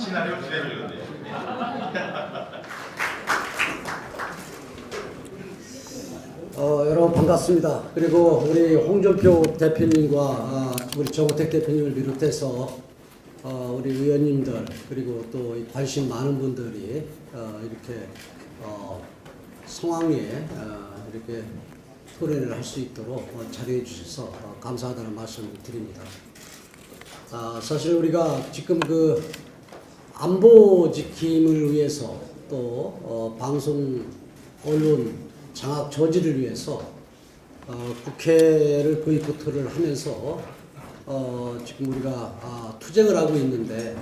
시나리오 읽었네요. 어, 여러분 반갑습니다. 그리고 우리 홍준표 대표님과 아, 우리 정호택 대표님을 비롯해서 어, 우리 의원님들 그리고 또이 관심 많은 분들이 어, 이렇게 어, 성황리에 어, 이렇게 토론을 할 수 있도록 어, 자료해 주셔서 어, 감사하다는 말씀을 드립니다. 아, 사실 우리가 지금 그 안보 지킴을 위해서 또 어, 방송 언론 장악 저지를 위해서 어, 국회를 보이콧을 하면서 어, 지금 우리가 아, 투쟁을 하고 있는데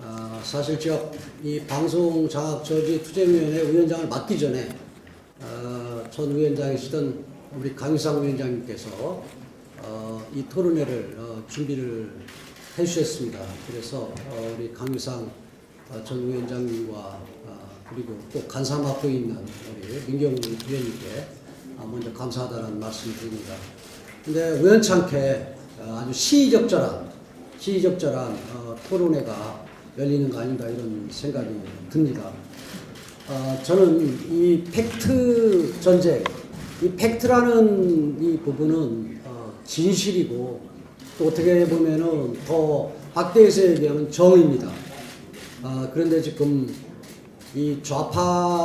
아, 사실 제가 이 방송 장악 저지 투쟁위원회 위원장을 맡기 전에 어, 전 위원장이시던 우리 강유상 위원장님께서 어, 이 토론회를 어, 준비를 해주셨습니다. 그래서 어, 우리 강유상 어, 전 위원장님과 어, 그리고 또 간사 맡고 있는 우리 민경 위원님께 어, 먼저 감사하다는 말씀을 드립니다. 근데 우연찮게 어, 아주 시의적절한 시의적절한 어, 토론회가 열리는 거 아닌가 이런 생각이 듭니다. 어, 저는 이 팩트 전쟁, 이 팩트라는 이 부분은 어, 진실이고 또 어떻게 보면은 더 확대해서 얘기하면 정의입니다. 아, 그런데 지금 이 좌파들은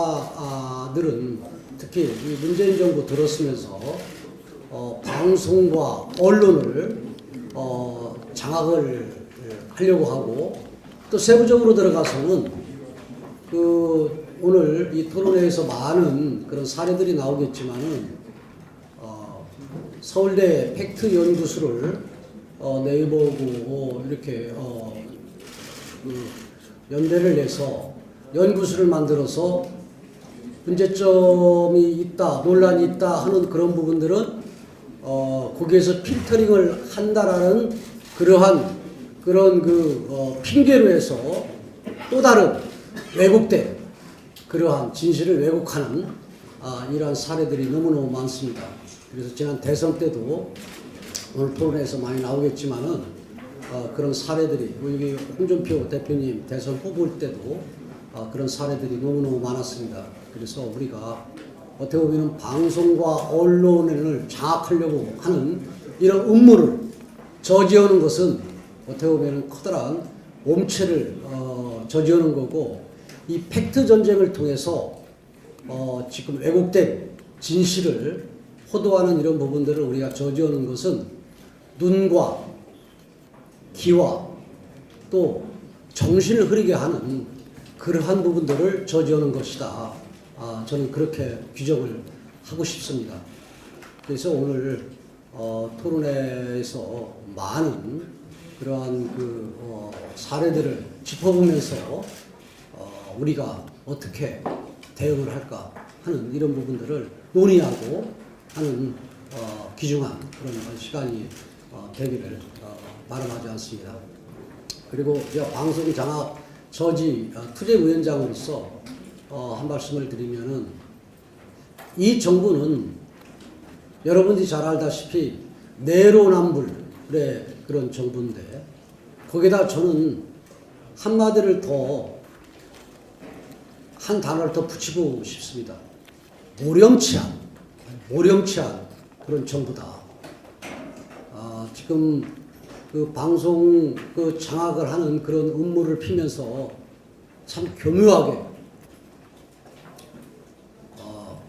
특히 이 문재인 정부 들었으면서 어, 방송과 언론을 어, 장악을 하려고 하고 또 세부적으로 들어가서는 그 오늘 이 토론회에서 많은 그런 사례들이 나오겠지만은 어, 서울대 팩트 연구소를 어, 내보고 이렇게 어, 그 연대를 내서 연구소를 만들어서 문제점이 있다, 논란이 있다 하는 그런 부분들은 어, 거기에서 필터링을 한다라는 그러한 그런 그 어, 핑계로 해서 또 다른 왜곡된 그러한 진실을 왜곡하는 아, 이러한 사례들이 너무너무 많습니다. 그래서 지난 대선 때도 오늘 토론에서 많이 나오겠지만은 어, 그런 사례들이 우리 홍준표 대표님 대선 후보일 때도 어, 그런 사례들이 너무너무 많았습니다. 그래서 우리가 어떻게 보면 방송과 언론을 장악하려고 하는 이런 음모를 저지하는 것은 어떻게 보면 커다란 몸체를 어, 저지하는 거고 이 팩트 전쟁을 통해서 어, 지금 왜곡된 진실을 호도하는 이런 부분들을 우리가 저지하는 것은 눈과 귀와 또 정신을 흐리게 하는 그러한 부분들을 저지하는 것이다. 아, 저는 그렇게 규정을 하고 싶습니다. 그래서 오늘 어, 토론회에서 많은 그러한 그 어, 사례들을 짚어보면서 어, 우리가 어떻게 대응을 할까 하는 이런 부분들을 논의하고 하는 어, 귀중한 그런 시간이 어, 되기를 어, 바람하지 않습니다. 그리고 제가 방송 장악 저지 어, 투쟁위원장으로서 어, 한 말씀을 드리면은 이 정부는 여러분들이 잘 알다시피 내로남불의 그런 정부인데 거기다 저는 한마디를 더 한 단어를 더 붙이고 싶습니다. 모렴치한 모렴치한 그런 정부다. 아, 지금 그 방송 그 장악을 하는 그런 음모를 피면서 참 교묘하게 어,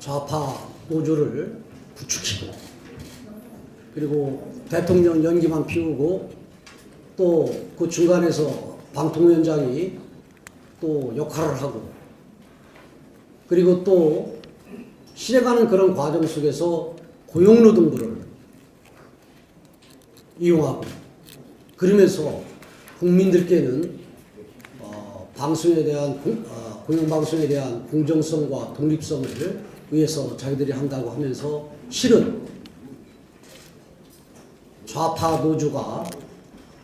좌파 노조를 부추기고 그리고 대통령 연기만 피우고 또 그 중간에서 방통위원장이 또 역할을 하고 그리고 또 실행하는 그런 과정 속에서 고용노동부를 이용하고 그러면서 국민들께는 어, 방송에 대한 공, 어, 공영방송에 대한 공정성과 독립성을 위해서 자기들이 한다고 하면서 실은 좌파 노조가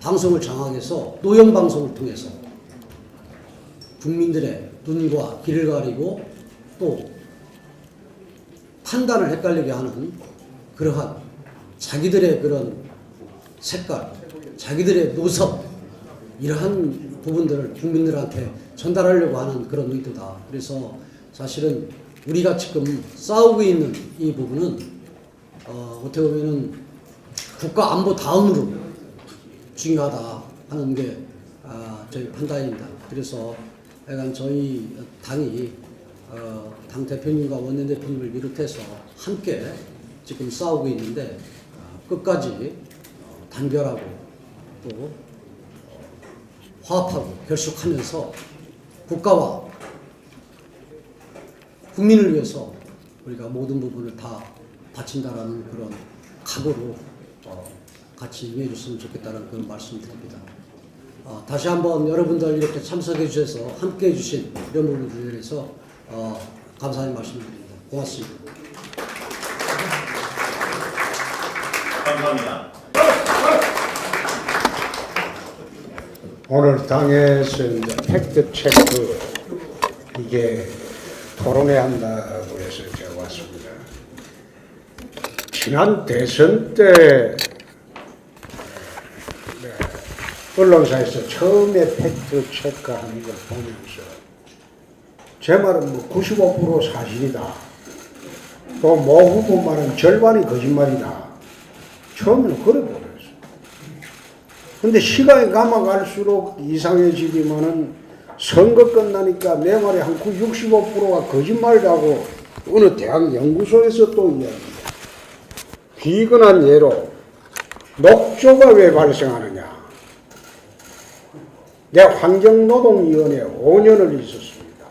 방송을 장악해서 노영 방송을 통해서 국민들의 눈과 귀를 가리고 또 판단을 헷갈리게 하는 그러한 자기들의 그런 색깔, 자기들의 노선 이러한 부분들을 국민들한테 전달하려고 하는 그런 의도다. 그래서 사실은 우리가 지금 싸우고 있는 이 부분은 어, 어떻게 보면은 국가 안보 다음으로 중요하다 하는 게 아, 저희 판단입니다. 그래서 약간 저희 당이 어, 당 대표님과 원내 대표님을 비롯해서 함께 지금 싸우고 있는데 어, 끝까지 어, 단결하고 또 화합하고 결속하면서 국가와 국민을 위해서 우리가 모든 부분을 다 바친다라는 그런 각오로 어, 같이 임해 줬으면 좋겠다는 그런 말씀 드립니다. 어, 다시 한번 여러분들 이렇게 참석해 주셔서 함께 해 주신 이런 부분들에 대해서 어, 감사의 말씀드립니다. 고맙습니다. 감사합니다. 오늘 당에서 이제 팩트 체크 이게 토론해야 한다고 해서 제가 왔습니다. 지난 대선 때 네, 언론사에서 처음에 팩트 체크하는 걸 보면서 제 말은 뭐 95% 사실이다. 또모 후보 말은 절반이 거짓말이다. 처음에는 그래 보였어요. 근데 시간이 감아갈수록 이상해지기만은 선거 끝나니까 내 말이 한 65%가 거짓말이라고 어느 대학 연구소에서 또 이야기합니다. 비근한 예로 녹조가 왜 발생하느냐. 내 환경노동위원회 5년을 있었습니다.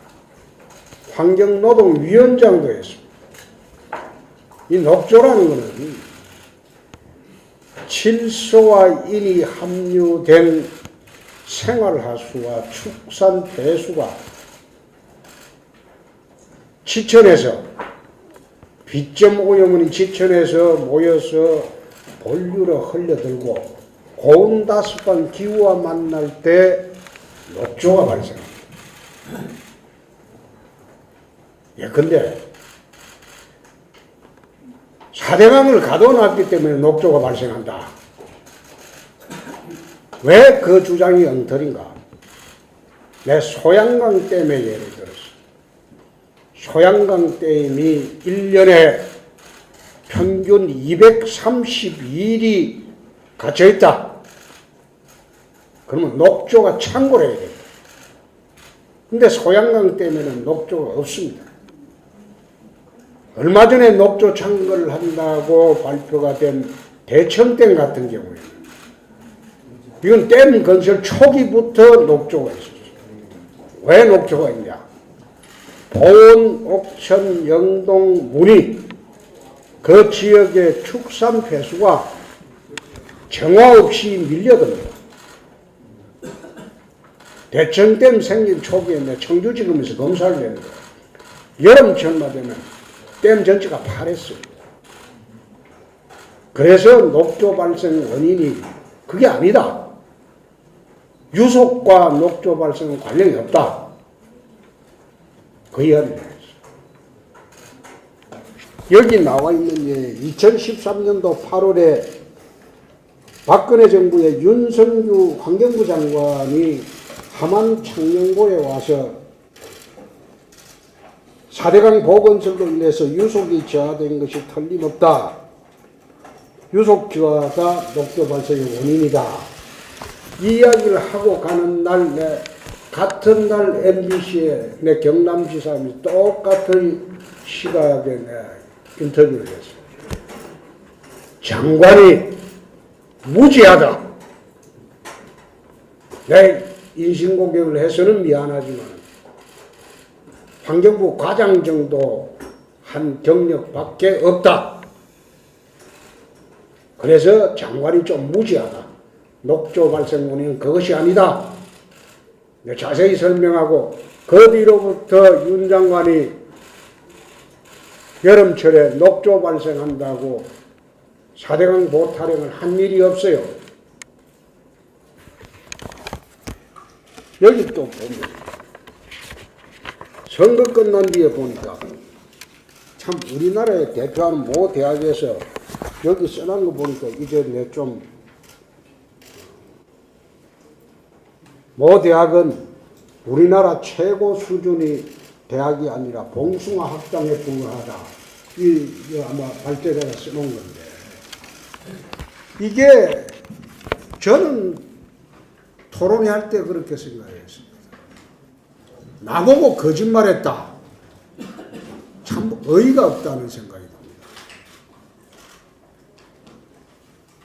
환경노동위원장도 했습니다. 이 녹조라는 것은 질소와 인이 함유된 생활하수와 축산 배수가 지천에서 비점 오염물이 지천에서 모여서 본류로 흘려들고 고온 다습한 기후와 만날 때 녹조가 발생합니다. 예, 근데 사대강을 가둬놨기 때문에 녹조가 발생한다. 왜 그 주장이 엉터리인가? 내 소양강 댐의 예를 들었어. 소양강 댐이 1년에 평균 232일이 갇혀있다. 그러면 녹조가 창고를 해야 된다. 근데 소양강 댐에는 녹조가 없습니다. 얼마 전에 녹조 창거를 한다고 발표가 된 대청댐 같은 경우에는 이건 댐 건설 초기부터 녹조가 있었어요. 왜 녹조가 있냐? 보은, 옥천, 영동, 문이 그 지역의 축산 폐수가 정화 없이 밀려듭니다. 대청댐 생긴 초기에 내 청주지검에서 검사를 했는데 여름철만 되면 댐 전체가 파랬어요. 그래서 녹조 발생 원인이 그게 아니다. 유속과 녹조 발생은 관련이 없다. 그 이야기를 했어요. 여기 나와 있는 게 2013년도 8월에 박근혜 정부의 윤석유 환경부 장관이 함안 창녕고에 와서 4대강 보건설로 인해서 유속이 저하된 것이 틀림없다. 유속 저하가 녹조 발생의 원인이다. 이 이야기를 하고 가는 날, 내 같은 날 MBC에 내 경남지사님이 똑같은 시각에 내 인터뷰를 했어요. 장관이 무지하다. 내 인신공격을 해서는 미안하지만 환경부 과장 정도 한 경력밖에 없다. 그래서 장관이 좀 무지하다. 녹조 발생 원인은 그것이 아니다. 자세히 설명하고 그 뒤로부터 윤 장관이 여름철에 녹조 발생한다고 사대강 보타령을 한 일이 없어요. 여기 또 보면 선거 끝난 뒤에 보니까 참 우리나라의 대표하는 모 대학에서 여기 써놓은 거 보니까 이제 내좀 모 대학은 우리나라 최고 수준의 대학이 아니라 봉숭아 학당에 불과하다. 이, 이 아마 발제자가 써놓은 건데 이게 저는 토론회 할 때 그렇게 생각했어요. 나보고 거짓말했다. 참 어이가 없다는 생각이 듭니다.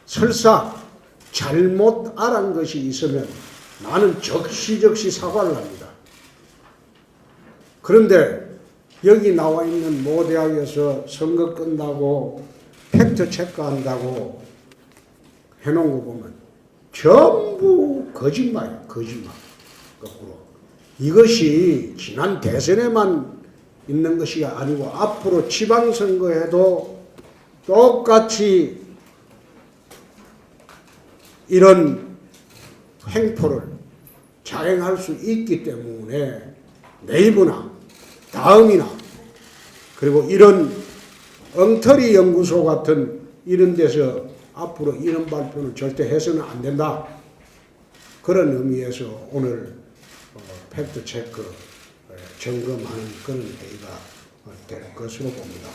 설사 잘못 알은 것이 있으면 나는 적시적시 사과를 합니다. 그런데 여기 나와 있는 모 대학에서 선거 끝나고 팩트 체크한다고 해놓은 거 보면 전부 거짓말이에요. 거짓말. 거꾸로. 이것이 지난 대선에만 있는 것이 아니고 앞으로 지방선거에도 똑같이 이런 횡포를 자행할 수 있기 때문에 네이버나 다음이나 그리고 이런 엉터리 연구소 같은 이런 데서 앞으로 이런 발표는 절대 해서는 안 된다. 그런 의미에서 오늘 어, 팩트 체크 어, 점검하는 그런 회의가 어, 될 것으로 봅니다.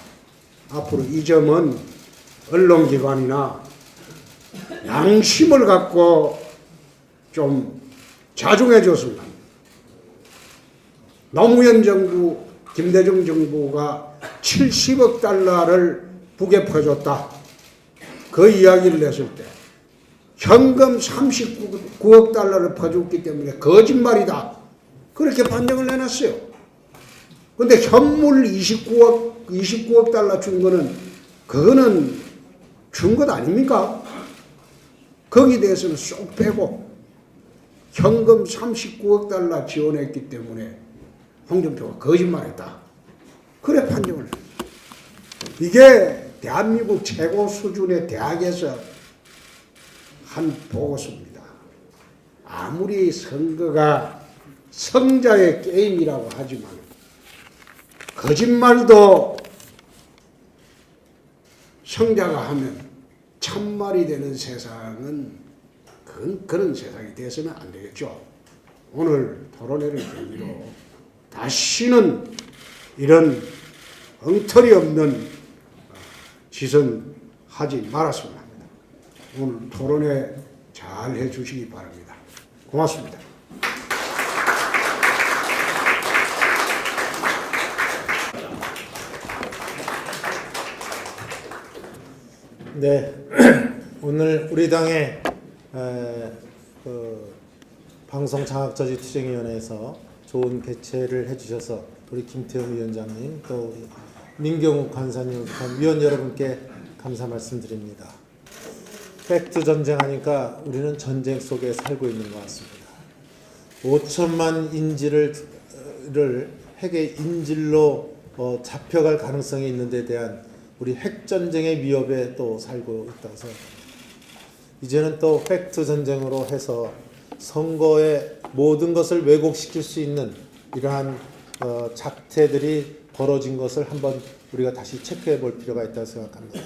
앞으로 이 점은 언론기관이나 양심을 갖고 좀 자중해 줬으면. 노무현 정부, 김대중 정부가 70억 달러를 북에 퍼줬다. 그 이야기를 냈을 때 현금 39억 달러를 퍼줬기 때문에 거짓말이다. 그렇게 판정을 내놨어요. 근데 현물 29억, 29억 달러 준 거는 그거는 준 것 아닙니까? 거기에 대해서는 쏙 빼고 현금 39억 달러 지원했기 때문에 홍준표가 거짓말했다. 그래 판정을. 이게 대한민국 최고 수준의 대학에서 한 보고서입니다. 아무리 선거가 성자의 게임이라고 하지만 거짓말도 성자가 하면 참말이 되는 세상은 그런, 그런 세상이 돼서는 안 되겠죠. 오늘 토론회를 계기로 다시는 이런 엉터리 없는 지선 하지 말았으면 합니다. 오늘 토론회 잘 해주시기 바랍니다. 고맙습니다. 네, 오늘 우리 당의 에, 그 방송 장학저지 투쟁위원회에서 좋은 개최를 해주셔서 우리 김태형 위원장님 또 민경욱 간사님 간 위원 여러분께 감사 말씀드립니다. 팩트 전쟁 하니까 우리는 전쟁 속에 살고 있는 것 같습니다. 5천만 인질을 를 핵의 인질로 어, 잡혀갈 가능성이 있는 데 대한 우리 핵 전쟁의 위협에 또 살고 생각합니다. 이제는 또 팩트 전쟁으로 해서 선거의 모든 것을 왜곡시킬 수 있는 이러한 어, 작태들이 벌어진 것을 한번 우리가 다시 체크해 볼 필요가 있다고 생각합니다.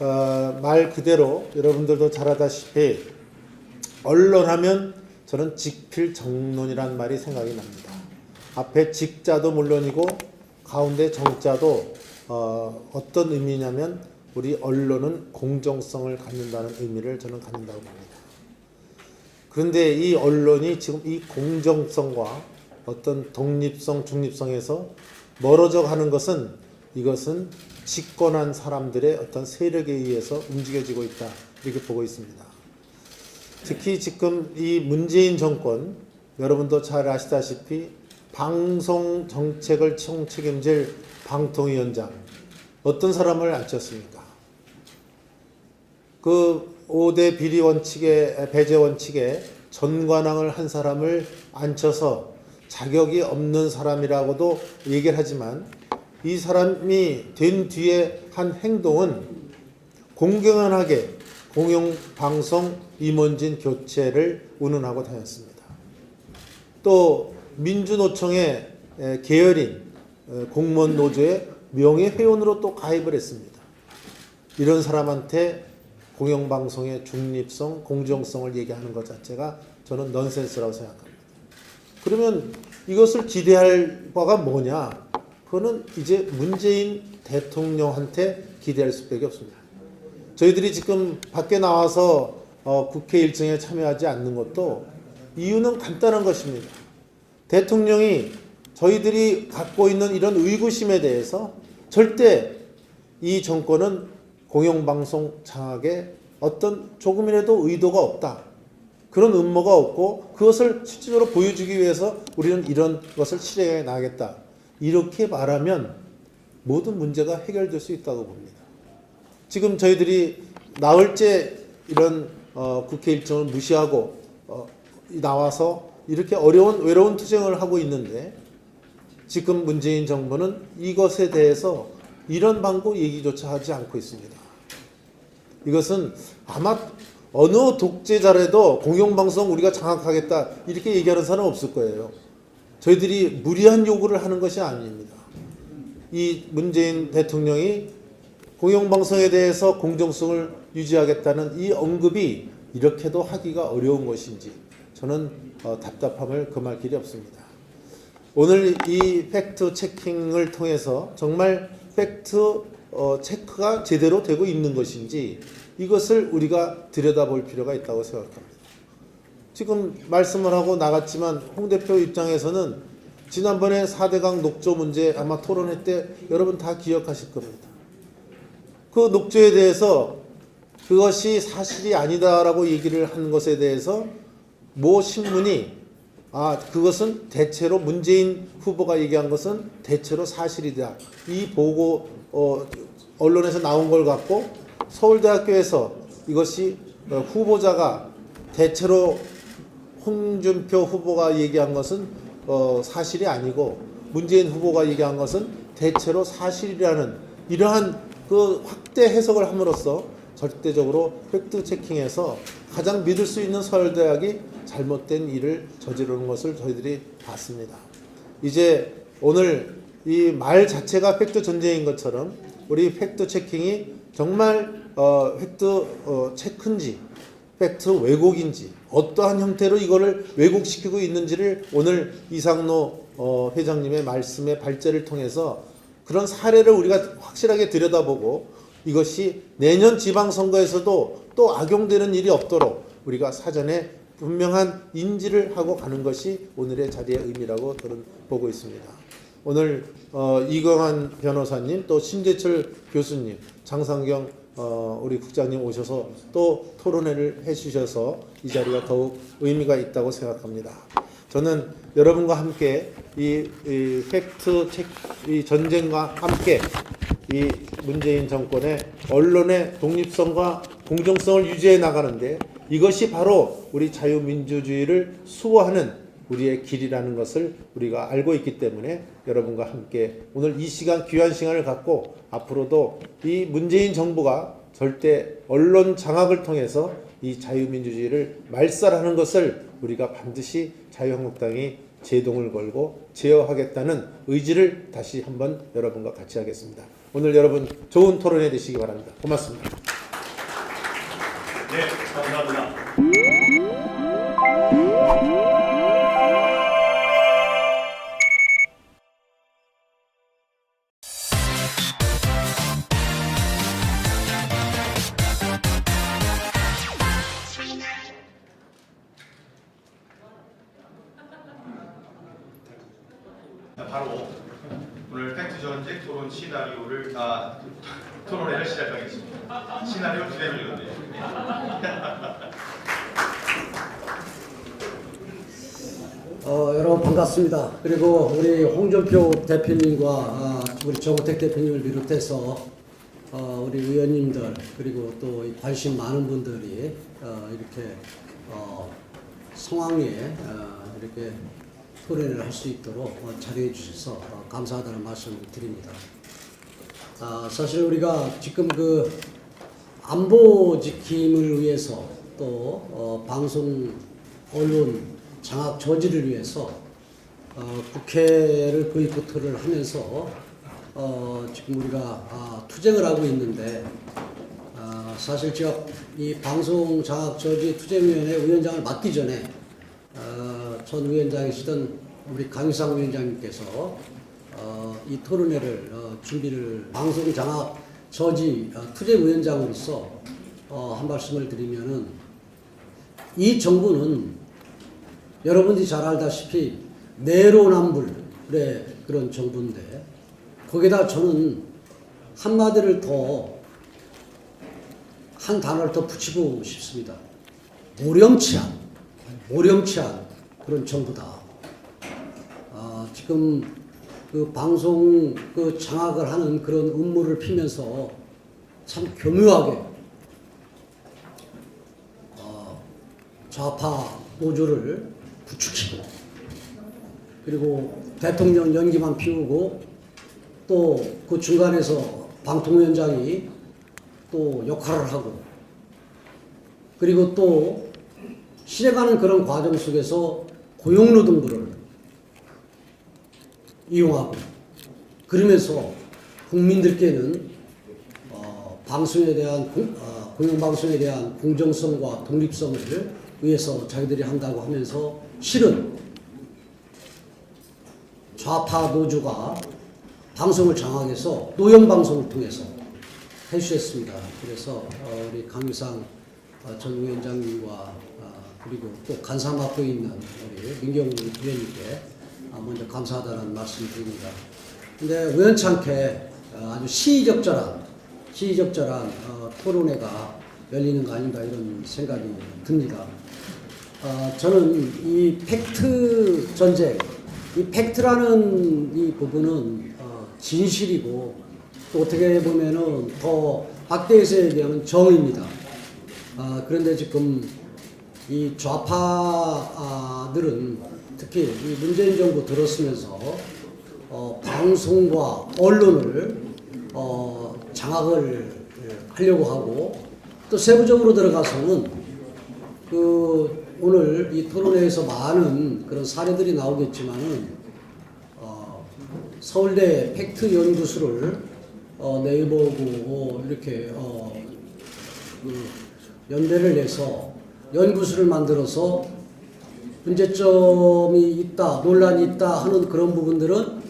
어, 말 그대로 여러분들도 잘 알다시피 언론하면 저는 직필 정론이란 말이 생각이 납니다. 앞에 직자도 물론이고 가운데 정자도 어, 어떤 의미냐면 우리 언론은 공정성을 갖는다는 의미를 저는 갖는다고 봅니다. 그런데 이 언론이 지금 이 공정성과 어떤 독립성, 중립성에서 멀어져 가는 것은 이것은 집권한 사람들의 어떤 세력에 의해서 움직여지고 있다. 이렇게 보고 있습니다. 특히 지금 이 문재인 정권, 여러분도 잘 아시다시피 방송 정책을 총 책임질 방통위원장, 어떤 사람을 앉혔습니까? 그 5대 비리 원칙에, 배제 원칙에 전관왕을 한 사람을 앉혀서 자격이 없는 사람이라고도 얘기를 하지만 이 사람이 된 뒤에 한 행동은 공경연하게 공영방송 임원진 교체를 운운하고 다녔습니다. 또 민주노총의 에, 계열인 에, 공무원 노조의 명예회원으로 또 가입을 했습니다. 이런 사람한테 공영방송의 중립성, 공정성을 얘기하는 것 자체가 저는 넌센스라고 생각합니다. 그러면 이것을 기대할 바가 뭐냐? 그거는 이제 문재인 대통령한테 기대할 수밖에 없습니다. 저희들이 지금 밖에 나와서 어, 국회 일정에 참여하지 않는 것도 이유는 간단한 것입니다. 대통령이 저희들이 갖고 있는 이런 의구심에 대해서 절대 이 정권은 공영방송 장악에 어떤 조금이라도 의도가 없다. 그런 음모가 없고 그것을 실질적으로 보여주기 위해서 우리는 이런 것을 실행해 나가겠다. 이렇게 말하면 모든 문제가 해결될 수 있다고 봅니다. 지금 저희들이 나흘째 이런 어, 국회 일정을 무시하고 어, 나와서 이렇게 어려운 외로운 투쟁을 하고 있는데 지금 문재인 정부는 이것에 대해서 이런 방법 얘기조차 하지 않고 있습니다. 이것은 아마 어느 독재자라도 공영방송 우리가 장악하겠다 이렇게 얘기하는 사람 없을 거예요. 저희들이 무리한 요구를 하는 것이 아닙니다. 이 문재인 대통령이 공영방송에 대해서 공정성을 유지하겠다는 이 언급이 이렇게도 하기가 어려운 것인지 저는 어, 답답함을 금할 길이 없습니다. 오늘 이 팩트 체킹을 통해서 정말 팩트 어, 체크가 제대로 되고 있는 것인지 이것을 우리가 들여다볼 필요가 있다고 생각합니다. 지금 말씀을 하고 나갔지만 홍 대표 입장에서는 지난번에 4대강 녹조 문제 아마 토론회 때 여러분 다 기억하실 겁니다. 그 녹조에 대해서 그것이 사실이 아니다라고 얘기를 한 것에 대해서 모 신문이 아 그것은 대체로 문재인 후보가 얘기한 것은 대체로 사실이다. 이 보고 어, 언론에서 나온 걸 갖고 서울대학교에서 이것이 어, 후보자가 대체로 홍준표 후보가 얘기한 것은 어, 사실이 아니고 문재인 후보가 얘기한 것은 대체로 사실이라는 이러한 그 확대 해석을 함으로써 절대적으로 팩트 체킹에서 가장 믿을 수 있는 서울대학이 잘못된 일을 저지르는 것을 저희들이 봤습니다. 이제 오늘 이 말 자체가 팩트 전쟁인 것처럼 우리 팩트 체킹이 정말 어, 팩트 어, 체크인지 팩트 왜곡인지 어떠한 형태로 이거를 왜곡시키고 있는지를 오늘 이상노 어, 회장님의 말씀의 발제를 통해서 그런 사례를 우리가 확실하게 들여다보고 이것이 내년 지방선거에서도 또 악용되는 일이 없도록 우리가 사전에 분명한 인지를 하고 가는 것이 오늘의 자리의 의미라고 저는 보고 있습니다. 오늘 어, 이경환 변호사님 또 신재철 교수님 장상경 어, 우리 국장님 오셔서 또 토론회를 해주셔서 이 자리가 더욱 의미가 있다고 생각합니다. 저는 여러분과 함께 이, 이 팩트 책, 이 전쟁과 함께 이 문재인 정권의 언론의 독립성과 공정성을 유지해 나가는데 이것이 바로 우리 자유민주주의를 수호하는 우리의 길이라는 것을 우리가 알고 있기 때문에 여러분과 함께 오늘 이 시간 귀한 시간을 갖고 앞으로도 이 문재인 정부가 절대 언론 장악을 통해서 이 자유민주주의를 말살하는 것을 우리가 반드시 자유한국당이 제동을 걸고 제어하겠다는 의지를 다시 한번 여러분과 같이 하겠습니다. 오늘 여러분 좋은 토론회 되시기 바랍니다. 고맙습니다. 네, 감사합니다. 반갑습니다. 그리고 우리 홍준표 대표님과 아, 우리 정우택 대표님을 비롯해서 어, 우리 의원님들 그리고 또이 관심 많은 분들이 어, 이렇게 어, 성황리에 어, 이렇게 토론을 할 수 있도록 어, 자리해 주셔서 어, 감사하다는 말씀을 드립니다. 아, 사실 우리가 지금 그 안보 지킴을 위해서 또 어, 방송 언론 장악 저지를 위해서 어, 국회를 보이콧을 하면서 어, 지금 우리가 아, 투쟁을 하고 있는데 아, 사실 제가 이 방송 장악 저지 투쟁위원회 위원장을 맡기 전에 어, 전 위원장이시던 우리 강유상 위원장님께서 어, 이 토론회를 어, 준비를 방송 장악 저지 어, 투쟁 위원장으로서 어, 한 말씀을 드리면은 이 정부는 여러분들이 잘 알다시피 내로남불의 그런 정부인데 거기다 저는 한마디를 더 한 단어를 더 붙이고 싶습니다. 모렴치한, 모렴치한 그런 정부다. 아, 지금 그 방송 그 장악을 하는 그런 음모를 피면서 참 교묘하게 어, 좌파 노조를 부추기고 그리고 대통령 연기만 피우고 또 그 중간에서 방통위원장이 또 역할을 하고 그리고 또 실행하는 그런 과정 속에서 고용노동부를 이용하고 그러면서 국민들께는 어, 방송에 대한 공, 어, 공영방송에 대한 공정성과 독립성을 위해서 자기들이 한다고 하면서 실은 좌파 노조가 방송을 장악해서 노영 방송을 통해서 해주셨습니다. 그래서 어, 우리 강유상 어, 전 위원장님과 어, 그리고 또 간사 맡고 있는 우리 민경 위원님께 어, 먼저 감사하다는 말씀 드립니다. 근데 우연찮게 어, 아주 시의적절한 시의적절한 어, 토론회가 열리는 거 아닌가 이런 생각이 듭니다. 어, 저는 이 팩트 전쟁, 이 팩트라는 이 부분은 어, 진실이고 또 어떻게 보면은 더 학대에서 얘기하면 정의입니다. 아, 그런데 지금 이 좌파들은 특히 이 문재인 정부 들었으면서 어, 방송과 언론을 어, 장악을 하려고 하고 또 세부적으로 들어가서는 그 오늘 이 토론회에서 많은 그런 사례들이 나오겠지만은 어, 서울대 팩트 연구소를 어, 네이버고 이렇게 어, 그 연대를 내서 연구소를 만들어서 문제점이 있다, 논란이 있다 하는 그런 부분들은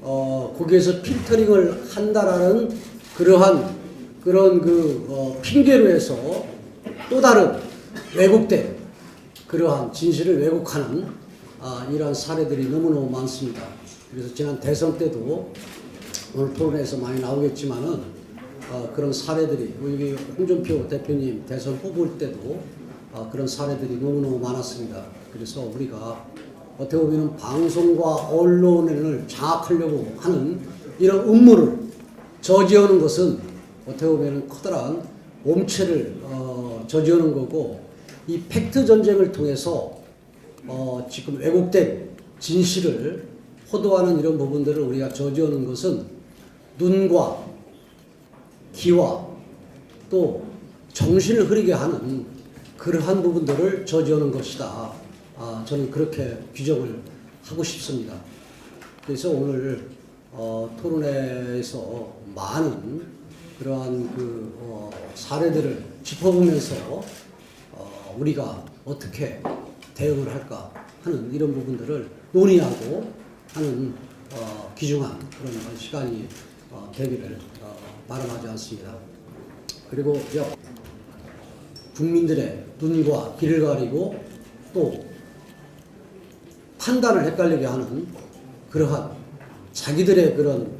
어, 거기에서 필터링을 한다라는 그러한 그런 그 어, 핑계로 해서 또 다른 왜곡된 그러한 진실을 왜곡하는 아, 이러한 사례들이 너무너무 많습니다. 그래서 지난 대선 때도 오늘 토론에서 많이 나오겠지만은 어, 그런 사례들이 여기 홍준표 대표님 대선 후보일 때도 어, 그런 사례들이 너무너무 많았습니다. 그래서 우리가 어떻게 보면 방송과 언론을 장악하려고 하는 이런 음모를 저지하는 것은 어떻게 보면 커다란 몸체를 어, 저지하는 거고 이 팩트 전쟁을 통해서 어, 지금 왜곡된 진실을 호도하는 이런 부분들을 우리가 저지하는 것은 눈과 귀와 또 정신을 흐리게 하는 그러한 부분들을 저지하는 것이다. 아, 저는 그렇게 규정을 하고 싶습니다. 그래서 오늘 어, 토론회에서 많은 그러한 그 어, 사례들을 짚어보면서 어, 우리가 어떻게 대응을 할까 하는 이런 부분들을 논의하고 하는 어, 귀중한 그런 시간이 어, 되기를 어, 바람하지 않습니다. 그리고 역 국민들의 눈과 귀를 가리고 또 판단을 헷갈리게 하는 그러한 자기들의 그런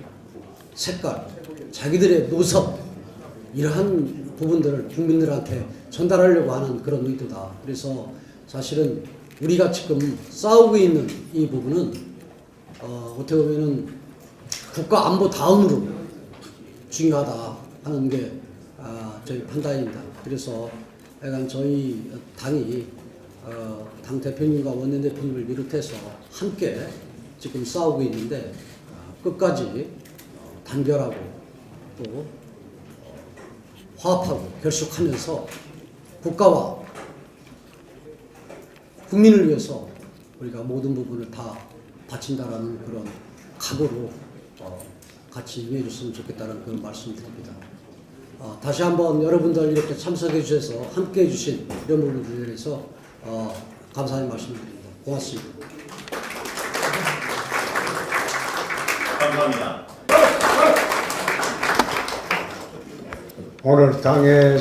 색깔, 자기들의 노선 이러한 부분들을 국민들한테 전달하려고 하는 그런 의도다. 그래서 사실은 우리가 지금 싸우고 있는 이 부분은 어, 어떻게 보면은 국가 안보 다음으로 중요하다 하는 게 아, 저희 판단입니다. 그래서 약간 저희 당이 어, 당 대표님과 원내 대표님을 비롯해서 함께 지금 싸우고 있는데 어, 끝까지 어, 단결하고 또 어, 화합하고 결속하면서 국가와 국민을 위해서 우리가 모든 부분을 다 바친다라는 그런 각오로 어, 같이 임해 줬으면 좋겠다는 그런 말씀드립니다. 어, 다시 한번 여러분들 이렇게 참석해 주셔서 함께 해 주신 이런 부분들에 대해서 어, 감사의 말씀드립니다. 고맙습니다. 감사합니다. 오늘 당의